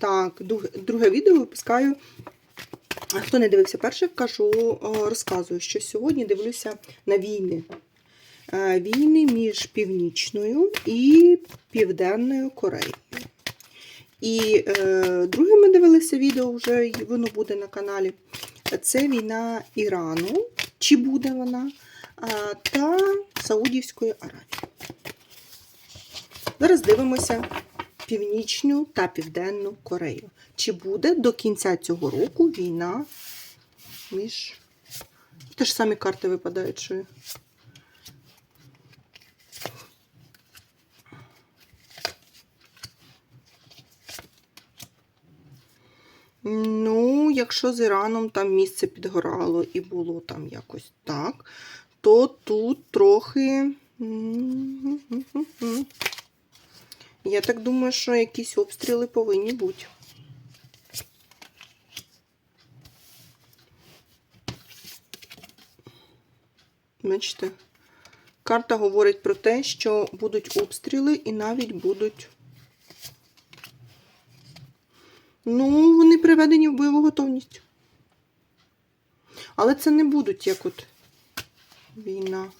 Так, друге, відео випускаю. Хто не дивився перше, кажу, розказую, що сьогодні дивлюся на війни. Е, Війни між Північною і Південною Кореєю. І е, друге ми дивилися відео, вже воно буде на каналі. Це війна Ірану, чи буде вона, та Саудівської Аравії. Зараз дивимося Північну та Південну Корею. Чи буде до кінця цього року війна між. Те ж самі карти випадають, що. Ну, якщо з Іраном там місце підгорало і було там якось так, то тут трохи. Я так думаю, що якісь обстріли повинні бути. Бачите, карта говорить про те, що будуть обстріли і навіть будуть. Ну, вони приведені в бойову готовність. Але це не будуть як от війна.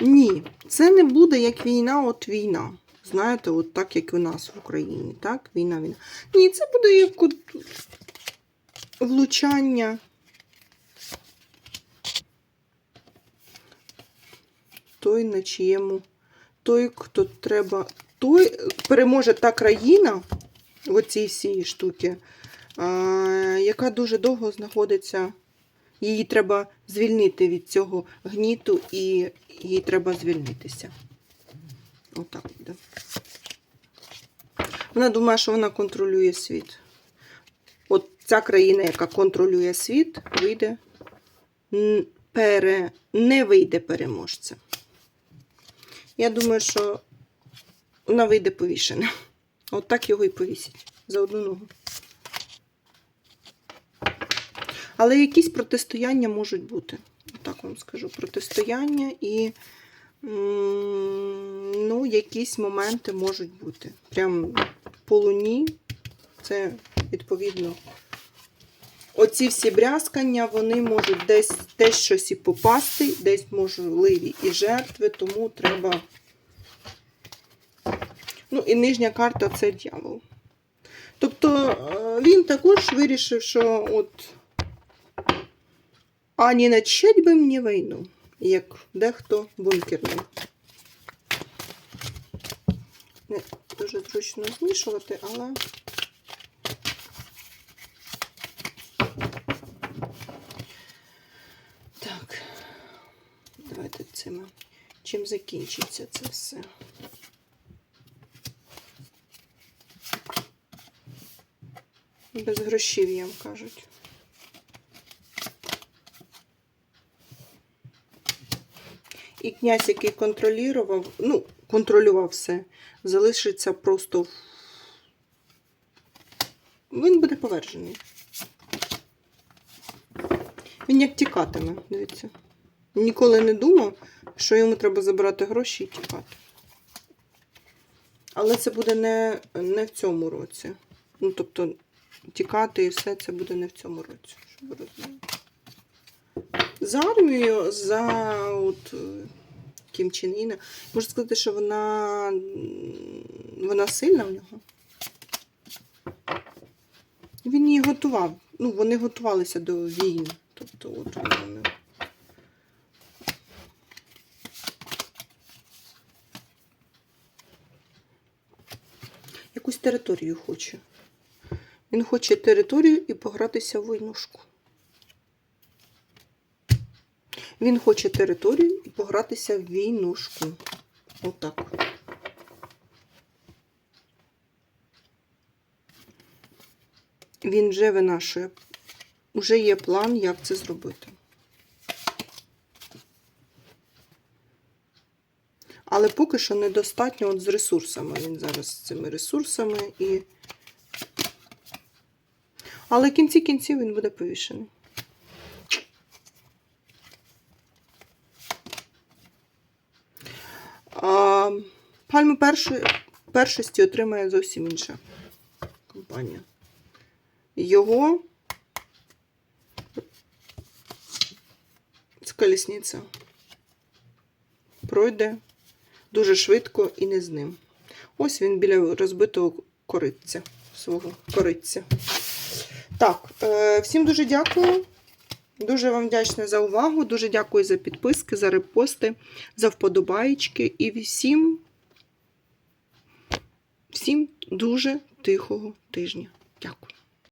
Ні, це не буде як війна, от війна. Знаєте, от так, як у нас в Україні, так? Війна, війна. Ні, це буде як от влучання. Той, на чиєму. Той, хто треба. Той переможе та країна в цій всій штуці, яка дуже довго знаходиться. Її треба звільнити від цього гніту і їй треба звільнитися. Отак буде. Вона думає, що вона контролює світ. От ця країна, яка контролює світ, вийде пере, не вийде переможцем. Я думаю, що вона вийде повішена. От так його і повісять за одну ногу. Але якісь протистояння можуть бути. Так вам скажу. Протистояння і ну, якісь моменти можуть бути. Прям по луні це відповідно. Оці всі брязкання, вони можуть десь, десь щось і попасти, десь можливі і жертви, тому треба. Ну, і нижня карта це дьявол. Тобто е, він також вирішив, що от а не начать би мені війну, як дехто бункерний. Не дуже зручно змішувати, але. Так, давайте цим. Чим закінчиться це все? Без грошів, їм кажуть. І князь, який контролював, ну, контролював все, залишиться просто. Він буде повержений. Він як тікатиме, дивіться. Ніколи не думав, що йому треба забирати гроші і тікати. Але це буде не, не в цьому році. Ну, тобто, тікати і все це буде не в цьому році, щоб ви розуміли. За армією, за от, е, Кім Чен Іна. Можу сказати, що вона, вона сильна в нього. Він її готував. Ну, вони готувалися до війни. Тобто, от вони. Якусь територію хоче. Він хоче територію і погратися в войнушку. Він хоче територію і погратися в війнушку. Отак. Він вже винашує. Уже є план, як це зробити. Але поки що недостатньо от з ресурсами. Він зараз з цими ресурсами і. Але в кінці кінців він буде повішений. А, Пальму першої, першості отримає зовсім інша компанія. Його колісниця пройде дуже швидко і не з ним. Ось він біля розбитого кориця, свого кориця. Так, е, всім дуже дякую. Дуже вам вдячна за увагу. Дуже дякую за підписки, за репости, за вподобаєчки. І всім, всім дуже тихого тижня. Дякую.